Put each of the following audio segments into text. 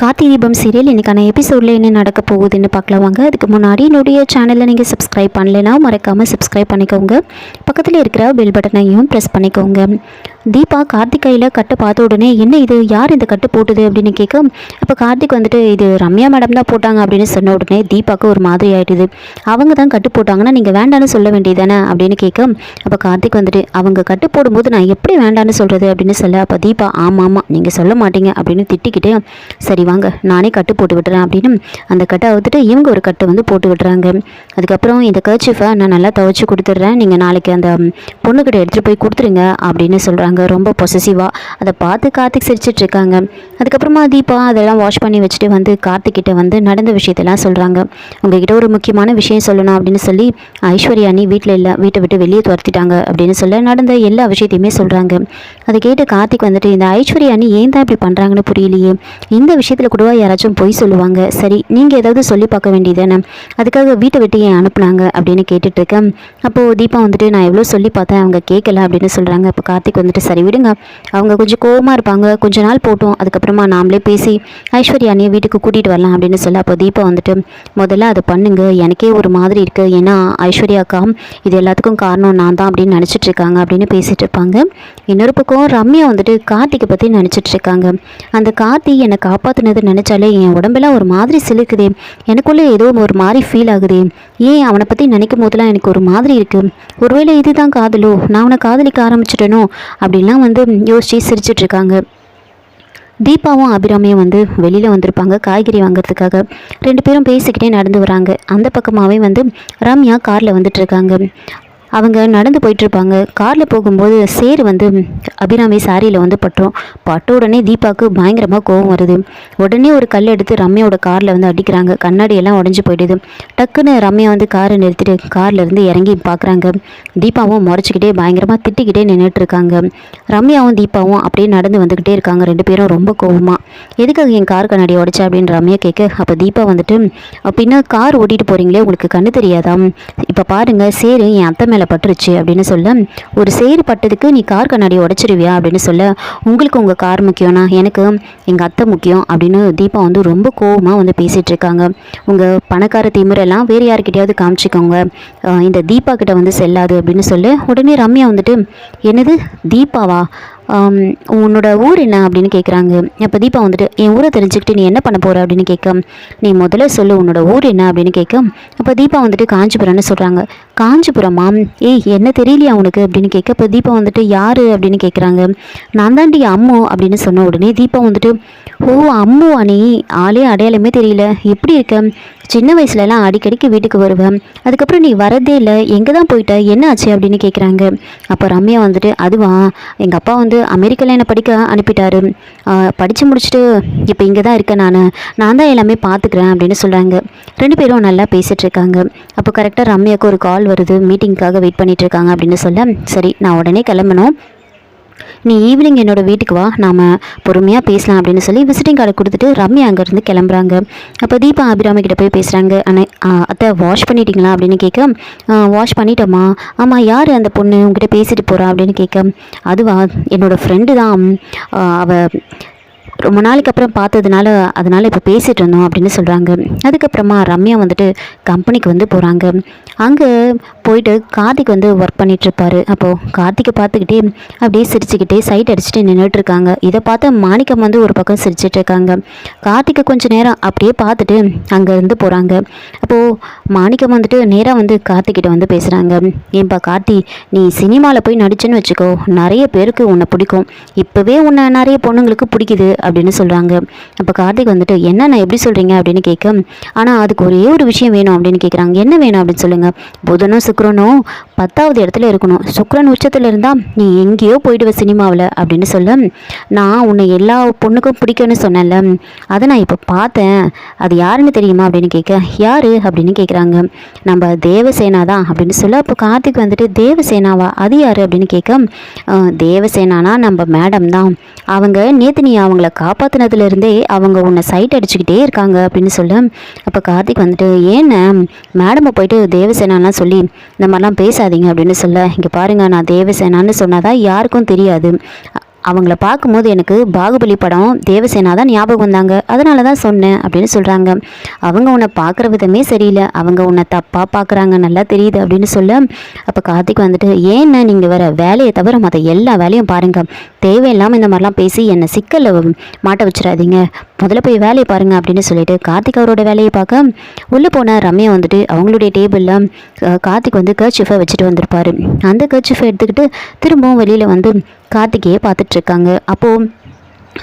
கார்த்தி தீபம் சீரியல் இன்றைக்கான எபிசோடில் என்ன நடக்க போகுதுன்னு பார்க்கலாம் வாங்க அதுக்கு முன்னாடி என்னுடைய சேனலில் நீங்கள் சப்ஸ்கிரைப் பண்ணலைன்னா மறக்காமல் சப்ஸ்கிரைப் பண்ணிக்கோங்க. பக்கத்தில் இருக்கிற பெல் பட்டனையும் ப்ரெஸ் பண்ணிக்கோங்க. தீபா கார்த்திக் கையில் கட்டு பார்த்த உடனே என்ன இது? யார் இந்த கட்டு போட்டுது? அப்படின்னு கேட்க அப்போ கார்த்திக் வந்துட்டு இது ரம்யா மேடம் தான் போட்டாங்க அப்படின்னு சொன்ன உடனே தீபாவுக்கு ஒரு மாதிரி ஆயிடுது. அவங்க தான் கட்டு போட்டாங்கன்னா நீங்கள் வேண்டான்னு சொல்ல வேண்டியதானே அப்படின்னு கேட்க அப்போ கார்த்திக் வந்துட்டு அவங்க கட்டு போடும்போது நான் எப்படி வேண்டான்னு சொல்கிறது அப்படின்னு சொல்ல அப்போ தீபா ஆமாம் ஆமாம் நீங்கள் சொல்ல மாட்டீங்க அப்படின்னு திட்டிக்கிட்டே சரி வாங்க நானே கட்டு போட்டு விட்டுறேன் அப்படின்னு அந்த கட்டை அவுத்துட்டு இவங்க ஒரு கட்டை வந்து போட்டு விட்டுறாங்க. அதுக்கப்புறம் இந்த கர்ச்சிஃபை நான் நல்லா துவைச்சி கொடுத்துட்றேன். நீங்கள் நாளைக்கு அந்த பொண்ணுக்கிட்ட எடுத்துகிட்டு போய் கொடுத்துருங்க அப்படின்னு சொல்கிறாங்க ரொம்ப பொசசிவாக அதை பார்த்து கார்த்திக் சிரிச்சிட்டு இருக்காங்க. அதுக்கப்புறமா தீபா அதெல்லாம் வாஷ் பண்ணி வச்சுட்டு வந்து கார்த்திக்கிட்ட வந்து நடந்த விஷயத்தெல்லாம் சொல்கிறாங்க உங்ககிட்ட ஒரு முக்கியமான விஷயம் சொல்லணும் அப்படின்னு சொல்லி ஐஸ்வர்யா நீ வீட்டில் இல்லை வீட்டை விட்டு வெளியே துரத்திட்டாங்க அப்படின்னு சொல்ல நடந்த எல்லா விஷயத்தையுமே சொல்கிறாங்க அதை கேட்டு கார்த்திக் வந்துட்டு இந்த ஐஸ்வர்யா நீ ஏன் தான் இப்படி பண்ணுறாங்கன்னு புரியலையே? இந்த விஷயத்தில் கூடவா யாராச்சும் பொய் சொல்லுவாங்க. சரி நீங்கள் ஏதாவது சொல்லி பார்க்க வேண்டியதானே அதுக்காக வீட்டை விட்டு ஏன் அனுப்புனாங்க? அப்படின்னு கேட்டுட்ருக்கேன். அப்போது தீபா வந்துட்டு நான் எவ்வளோ சொல்லி பார்த்தேன் அவங்க கேட்கல அப்படின்னு சொல்கிறாங்க அப்போ கார்த்திக் வந்துட்டு சரி விடுங்க. அவங்க கொஞ்சம் கோவமாக இருப்பாங்க. கொஞ்ச நாள் போட்டோம். அதுக்கப்புறமா நாமளே பேசி ஐஸ்வர்யா அண்ணியை வீட்டுக்கு கூட்டிகிட்டு வரலாம் அப்படின்னு சொல்ல அப்போ தீபா வந்துட்டு முதல்ல அதை பண்ணுங்க. எனக்கே ஒரு மாதிரி இருக்குது ஏன்னா ஐஸ்வர்யாக்கா இது எல்லாத்துக்கும் காரணம் நான் தான் அப்படின்னு நினச்சிட்டு இருக்காங்க அப்படின்னு பேசிகிட்டு இருப்பாங்க இன்னொரு பக்கம் ரம்யா வந்துட்டு கார்த்திகை பற்றி நினச்சிட்டு இருக்காங்க அந்த கார்த்தி என்னை காப்பாற்றினது நினச்சாலே என் உடம்பெல்லாம் ஒரு மாதிரி சிலுக்குதே. எனக்குள்ளே ஏதோ ஒரு மாதிரி ஃபீல் ஆகுதே. ஏன் அவனை பற்றி நினைக்கும் போதெல்லாம் எனக்கு ஒரு மாதிரி இருக்குது ஒருவேளை இதுதான் காதலோ நான் அவனை காதலிக்க ஆரம்பிச்சிட்டேனோ அப்படின்லாம் வந்து யோசிச்சு சிரிச்சிட்ருக்காங்க. தீபாவும் அபிராமியும் வந்து வெளியில் வந்திருப்பாங்க காய்கறி வாங்குறதுக்காக. ரெண்டு பேரும் பேசிக்கிட்டே நடந்து வராங்க. அந்த பக்கமாகவே வந்து ரம்யா காரில் வந்துட்டுருக்காங்க அவங்க நடந்து போயிட்டுருப்பாங்க. காரில் போகும்போது சேர் வந்து அபிராமி சாரியில் வந்து பட்டுரும். பட்ட உடனே தீபாவுக்கு பயங்கரமாக கோவம் வருது. உடனே ஒரு கல் எடுத்து ரம்யாவோட காரில் வந்து அடிக்கிறாங்க. கண்ணாடியெல்லாம் உடஞ்சி போயிடுது. டக்குன்னு ரம்யா வந்து காரை நிறுத்திட்டு கார்லேருந்து இறங்கி பார்க்குறாங்க தீபாவும் முறைச்சிக்கிட்டே பயங்கரமாக திட்டிக்கிட்டே நின்றுட்டு இருக்காங்க ரம்யாவும் தீபாவும் அப்படியே நடந்து வந்துக்கிட்டே இருக்காங்க. ரெண்டு பேரும் ரொம்ப கோவமாக எதுக்காக என் கார் கண்ணாடி உடைச்சா? அப்படின்னு ரம்யா கேட்க அப்போ தீபா வந்துட்டு அப்படின்னா கார் ஓட்டிகிட்டு போகிறீங்களே உங்களுக்கு கண்ணு தெரியாதா? இப்போ பாருங்கள் சேரு என் அத்தை மேலே பட்டுருச்சு அப்படின்னு சொல்ல ஒரு சேரு பட்டதுக்கு நீ கார் கண்ணாடி உடச்சிருவியா? அப்படின்னு சொல்ல உங்களுக்கு உங்கள் கார் முக்கியம்னா எனக்கு எங்கள் அத்தை முக்கியம் அப்படின்னு தீபா வந்து ரொம்ப கோவமாக வந்து பேசிகிட்டு இருக்காங்க. உங்கள் பணக்கார திமிரெல்லாம் வேறு யார்கிட்டயாவது காமிச்சிக்கோங்க. இந்த தீபா கிட்ட வந்து செல்லாது அப்படின்னு சொல்ல. உடனே ரம்யா வந்துட்டு என்னது தீபாவா? உன்னோட ஊர் என்ன அப்படின்னு கேட்குறாங்க அப்போ தீபா வந்துட்டு என் ஊரை தெரிஞ்சுக்கிட்டு நீ என்ன பண்ண போகிற அப்படின்னு கேட்க நீ முதல்ல சொல்லு உன்னோட ஊர் என்ன? அப்படின்னு கேட்க அப்போ தீபா வந்துட்டு காஞ்சிபுரம்னு சொல்கிறாங்க காஞ்சிபுரமா? ஏய் என்ன தெரியலையா உனக்கு? அப்படின்னு கேட்க இப்போ தீபா வந்துட்டு யார்? அப்படின்னு கேட்குறாங்க நான் தாண்டி அம்மு அப்படின்னு சொன்ன உடனே தீபா வந்துட்டு ஓ அம்மு நீ? ஆளே அடையாளமே தெரியல. எப்படி இருக்க? சின்ன வயசுலலாம் அடிக்கடிக்கு வீட்டுக்கு வருவேன் அதுக்கப்புறம் நீ வரதே இல்லை. எங்கே தான் போயிட்ட? என்ன ஆச்சு அப்படின்னு கேட்குறாங்க அப்போ ரம்யா வந்துட்டு அதுவா? எங்கள் அப்பா வந்து அமெரிக்காவில் என்னை படிக்க அனுப்பிட்டாரு. படித்து முடிச்சுட்டு இப்போ இங்கே தான் இருக்கேன் நான். நான் தான் எல்லாமே பார்த்துக்கிறேன் அப்படின்னு சொல்கிறாங்க ரெண்டு பேரும் நல்லா பேசிகிட்டு இருக்காங்க. அப்போ கரெக்டாக ரம்யாவுக்கு ஒரு கால் வருது. மீட்டிங்க்காக வெயிட் பண்ணிகிட்ருக்காங்க அப்படின்னு சொல்ல சரி நான் உடனே கிளம்பணும். நீ ஈவினிங் என்னோட வீட்டுக்கு வா. நாம் பொறுமையாக பேசலாம் அப்படின்னு சொல்லி விசிட்டிங் கார்டு கொடுத்துட்டு ரம்யா அங்கேருந்து கிளம்புறாங்க. அப்போ தீபா அபிராமி கிட்ட போய் பேசுகிறாங்க அண்ணே அத்தை வாஷ் பண்ணிட்டீங்களா அப்படின்னு கேட்க வாஷ் பண்ணிட்டோமா. ஆமாம் யார் அந்த பொண்ணு? உங்ககிட்ட பேசிட்டு போகிறா அப்படின்னு கேட்க அதுவா என்னோட ஃப்ரெண்டு தான். அவள் ரொம்ப நாளைக்கு அப்புறம் பார்த்ததுனால அதனால் இப்போ பேசிகிட்டு இருந்தோம் அப்படின்னு சொல்கிறாங்க அதுக்கப்புறமா ரம்யா வந்துட்டு கம்பெனிக்கு வந்து போகிறாங்க அங்கே போயிட்டு கார்த்திக் வந்து ஒர்க் பண்ணிகிட்ருப்பாரு அப்போது கார்த்திகை பார்த்துக்கிட்டே அப்படியே சிரிச்சுக்கிட்டே சைட் அடிச்சுட்டு நின்றுட்டு இருக்காங்க. இதை பார்த்து மாணிக்கம் வந்து ஒரு பக்கம் சிரிச்சிட்டு இருக்காங்க. கார்த்திகை கொஞ்சம் நேரம் அப்படியே பார்த்துட்டு அங்கேருந்து போகிறாங்க அப்போது மாணிக்கம் வந்துட்டு நேராக வந்து கார்த்திகிட்ட வந்து பேசுகிறாங்க ஏன்பா கார்த்தி நீ சினிமாவில் போய் நடிச்சேன்னு வச்சுக்கோ. நிறைய பேருக்கு உன்னை பிடிக்கும். இப்போவே உன்னை நிறைய பொண்ணுங்களுக்கு பிடிக்குது அப்படின்னு சொல்கிறாங்க அப்போ கார்த்திக் வந்துட்டு என்ன நான் எப்படி சொல்கிறீங்க அப்படின்னு கேட்க ஆனால் அதுக்கு ஒரே ஒரு விஷயம் வேணும் அப்படின்னு கேட்குறாங்க என்ன வேணும்? அப்படின்னு சொல்லுங்கள் புதனும் சுக்கிரனும் பத்தாவது இடத்துல இருக்கணும். சுக்ரன் உச்சத்தில் இருந்தால் நீ எங்கேயோ போயிடுவ சினிமாவில் அப்படின்னு சொல்ல நான் உன்னை எல்லா பொண்ணுக்கும் பிடிக்கும்னு சொன்னேன்ல. அதை நான் இப்போ பார்த்தேன். அது யாருன்னு தெரியுமா? அப்படின்னு கேட்க யார்? அப்படின்னு கேட்குறாங்க நம்ம தேவசேனா தான் அப்படின்னு சொல்ல அப்போ கார்த்திக் வந்துட்டு தேவசேனாவா? அது யார்? அப்படின்னு கேட்க தேவசேனானா நம்ம மேடம் தான். அவங்க நேற்று நீ அவங்கள காப்பாற்றினதுலேருந்தே அவங்க உன்னை சைட் அடிச்சுக்கிட்டே இருக்காங்க அப்படின்னு சொல்ல. அப்போ கார்த்திக் வந்துட்டு ஏன் மேடமை போயிட்டு தேவசேனாலாம் சொல்லி இந்த மாதிரிலாம் பேசாதீங்க அப்படின்னு சொல்ல. இங்கே பாருங்கள் நான் தேவசேனான்னு சொன்னாதான் யாருக்கும் தெரியாது. அவங்கள பார்க்கும்போது எனக்கு பாகுபலி படம் தேவசேனா தான் ஞாபகம் வந்தாங்க. அதனால தான் சொன்னேன் அப்படின்னு சொல்கிறாங்க அவங்க உன்னை பார்க்குற விதமே சரியில்லை. அவங்க உன்னை தப்பாக பார்க்குறாங்க. நல்லா தெரியுது அப்படின்னு சொல்ல அப்போ கார்த்திக் வந்துட்டு ஏன்னா நீங்கள் வேறு வேலையை தவிர மற்ற எல்லா வேலையும் பாருங்கள் தேவையில்லாமல் இந்த மாதிரிலாம் பேசி என்னை சிக்கலில் மாட்ட வச்சிடாதீங்க. முதல்ல போய் வேலையை பாருங்க அப்படின்னு சொல்லிட்டு கார்த்திக் அவரோட வேலையை பார்க்க உள்ளே போன ரம்யா வந்துட்டு அவங்களுடைய டேபிளில் கார்த்திக் வந்து கர்ச்சிஃபை வச்சுட்டு வந்திருப்பார். அந்த கர்ச்சிஃபை எடுத்துக்கிட்டு திரும்பவும் வெளியில் வந்து கார்த்திகையை பார்த்துட்ருக்காங்க. அப்போது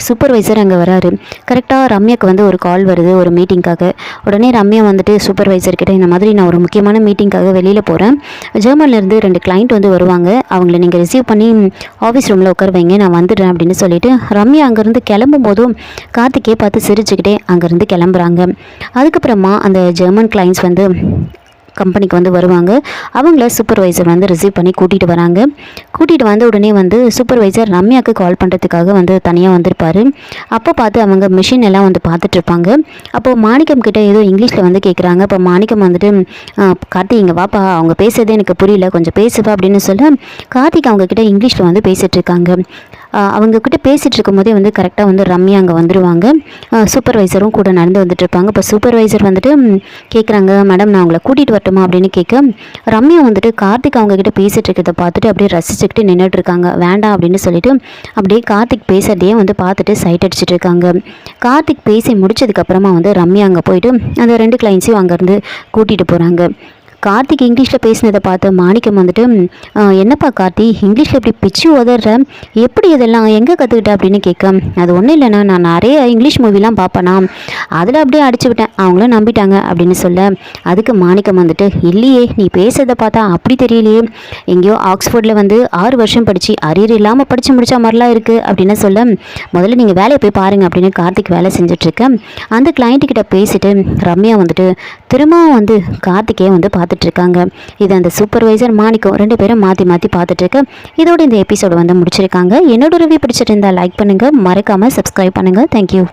சூப்பர்வைசர் அங்கே வராரு. கரெக்டாக ரம்யாக்கு வந்து ஒரு கால் வருது ஒரு மீட்டிங்காக உடனே ரம்யா வந்துட்டு சூப்பர்வைசர் கிட்ட இந்த மாதிரி நான் ஒரு முக்கியமான மீட்டிங்காக வெளியில் போகிறேன் ஜெர்மன்லேருந்து ரெண்டு கிளைண்ட் வந்து வருவாங்க. அவங்கள நீங்கள் ரிசீவ் பண்ணி ஆஃபீஸ் ரூமில் உட்கார வைங்க நான் வந்துடுறேன் அப்படின்னு சொல்லிட்டு ரம்யா அங்கேருந்து கிளம்பும் போதும் கார்த்திகே பார்த்து சிரிச்சுக்கிட்டே அங்கேருந்து கிளம்புறாங்க. அதுக்கப்புறமா அந்த ஜெர்மன் கிளைண்ட்ஸ் வந்து கம்பெனிக்கு வந்து வருவாங்க. அவங்கள சூப்பர்வைசர் வந்து ரிசீவ் பண்ணி கூட்டிகிட்டு வராங்க. கூட்டிகிட்டு வந்த உடனே வந்து சூப்பர்வைசர் ரம்யாவுக்கு கால் பண்ணுறதுக்காக வந்து தனியாக வந்திருப்பாரு. அப்போ பார்த்து அவங்க மிஷின் எல்லாம் வந்து பார்த்துட்ருப்பாங்க அப்போது மாணிக்கம் கிட்டே ஏதோ இங்கிலீஷில் வந்து கேட்குறாங்க அப்போ மாணிக்கம் வந்துட்டு கார்த்தி இங்கே வாப்பா. அவங்க பேசுறதே எனக்கு புரியல. கொஞ்சம் பேசுவா அப்படின்னு சொல்ல கார்த்திக் அவங்க கிட்ட இங்கிலீஷில் வந்து பேசிகிட்ருக்காங்க அவங்கக்கிட்ட ஆஹ் அவங்க கிட்ட இருக்கும்போதே வந்து கரெக்டாக வந்து ரம்யா அங்கே வந்துடுவாங்க சூப்பர்வைசரும் கூட நடந்து வந்துட்டுருப்பாங்க. இப்போ சூப்பர்வைசர் வந்துட்டு கேட்குறாங்க மேடம் நான் உங்களை கூட்டிகிட்டு வரட்டுமா? அப்படின்னு கேட்க ரம்யா வந்துட்டு கார்த்திக் அவங்கக்கிட்ட பேசிகிட்டு இருக்கிறத பார்த்துட்டு அப்படியே ரசிச்சுக்கிட்டு நின்றுட்டு இருக்காங்க வேண்டாம் அப்படின்னு சொல்லிட்டு அப்படியே கார்த்திக் பேசுறதையே வந்து பார்த்துட்டு சைட் அடிச்சிட்டு இருக்காங்க கார்த்திக் பேசி முடிச்சதுக்கப்புறமா வந்து ரம்யா அங்கே போயிட்டு அந்த ரெண்டு கிளைண்ட்ஸையும் அங்கேருந்து கூட்டிகிட்டு போகிறாங்க கார்த்திக் இங்கிலீஷில் பேசினதை பார்த்து மாணிக்கம் வந்துட்டு என்னப்பா கார்த்தி இங்கிலீஷில் இப்படி பிச்சு உதற எப்படி இதெல்லாம்? எங்கே கற்றுக்கிட்ட அப்படின்னு கேட்க அது ஒன்றும் இல்லைண்ணா. நான் நிறைய இங்கிலீஷ் மூவிலாம் பார்ப்பேனா அதில் அப்படியே அடிச்சு விட்டேன். அவங்களும் நம்பிட்டாங்க. அப்படின்னு சொல்ல அதுக்கு மாணிக்கம் வந்துட்டு இல்லையே நீ பேசுறதை பார்த்தா அப்படி தெரியலையே. எங்கேயோ ஆக்ஸ்ஃபோர்டில் வந்து ஆறு வருஷம் படித்து அரியர் இல்லாமல் படித்து முடித்தா மாதிரிலாம் இருக்குது அப்படின்னு சொல்ல முதல்ல நீங்கள் வேலையை போய் பாருங்க. அப்படின்னு கார்த்திக் வேலை செஞ்சிட்ருக்கேன் அந்த கிளைண்ட்டுக்கிட்ட பேசிவிட்டு பேசிட்டு ரம்யா வந்துட்டு திரும்பவும் வந்து கார்த்திகே வந்து பார்த்துட்டு இருக்காங்க இது அந்த சூப்பர்வைசர் மாணிக்கம் ரெண்டு பேரும் மாற்றி மாற்றி பார்த்துட்ருக்கு இருக்க இதோட இந்த எபிசோடு வந்து முடிச்சிருக்காங்க. என்னோட ரிவ்யூ பிடிச்சிட்டு இருந்தால் லைக் பண்ணுங்கள் மறக்காமல் சப்ஸ்கிரைப் பண்ணுங்கள் தேங்க்யூ